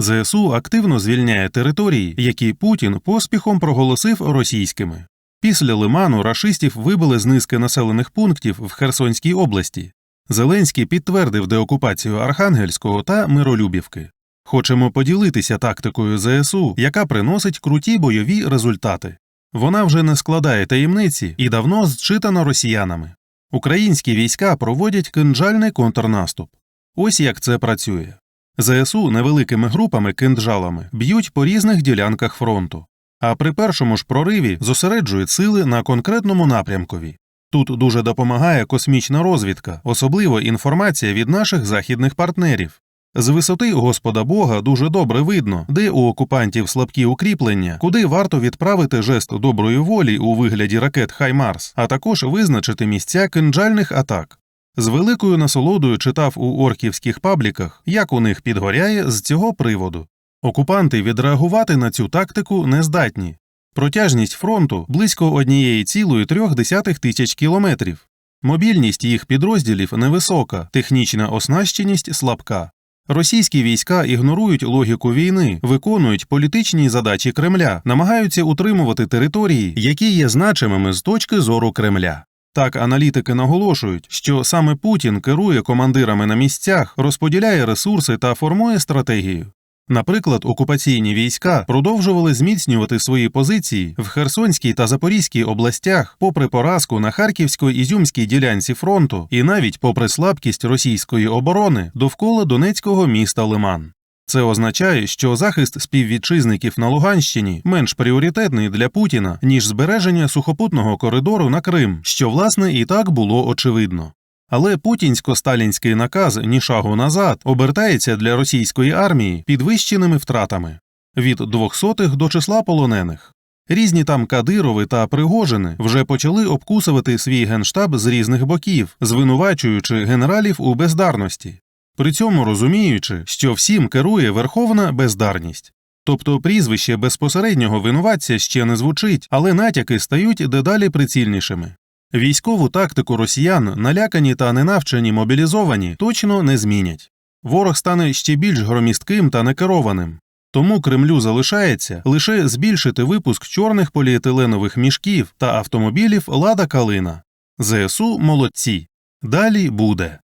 ЗСУ активно звільняє території, які Путін поспіхом проголосив російськими. Після Лиману рашистів вибили з низки населених пунктів в Херсонській області. Зеленський підтвердив деокупацію Архангельського та Миролюбівки. Хочемо поділитися тактикою ЗСУ, яка приносить круті бойові результати. Вона вже не складає таємниці і давно зчитана росіянами. Українські війська проводять кинджальний контрнаступ. Ось як це працює. ЗСУ невеликими групами кинджалами б'ють по різних ділянках фронту, а при першому ж прориві зосереджують сили на конкретному напрямкові. Тут дуже допомагає космічна розвідка, особливо інформація від наших західних партнерів. З висоти Господа Бога дуже добре видно, де у окупантів слабкі укріплення, куди варто відправити жест доброї волі у вигляді ракет Хаймарс, а також визначити місця кинджальних атак. З великою насолодою читав у орківських пабліках, як у них підгоряє з цього приводу. Окупанти відреагувати на цю тактику не здатні. Протяжність фронту близько 1,3 тисяч кілометрів. Мобільність їх підрозділів невисока, технічна оснащеність слабка. Російські війська ігнорують логіку війни, виконують політичні задачі Кремля, намагаються утримувати території, які є значимими з точки зору Кремля. Так аналітики наголошують, що саме Путін керує командирами на місцях, розподіляє ресурси та формує стратегію. Наприклад, окупаційні війська продовжували зміцнювати свої позиції в Херсонській та Запорізькій областях, попри поразку на Харківсько-Ізюмській ділянці фронту і навіть попри слабкість російської оборони довкола Донецького міста Лиман. Це означає, що захист співвітчизників на Луганщині менш пріоритетний для Путіна, ніж збереження сухопутного коридору на Крим, що власне і так було очевидно. Але путінсько-сталінський наказ ні шагу назад обертається для російської армії підвищеними втратами від двохсотих до числа полонених. Різні там Кадирови та Пригожини вже почали обкусувати свій генштаб з різних боків, звинувачуючи генералів у бездарності, при цьому розуміючи, що всім керує верховна бездарність. Тобто прізвище безпосереднього винуватця ще не звучить, але натяки стають дедалі прицільнішими. Військову тактику росіян, налякані та ненавчені мобілізовані, точно не змінять. Ворог стане ще більш громістким та некерованим. Тому Кремлю залишається лише збільшити випуск чорних поліетиленових мішків та автомобілів Лада Калина. ЗСУ молодці. Далі буде.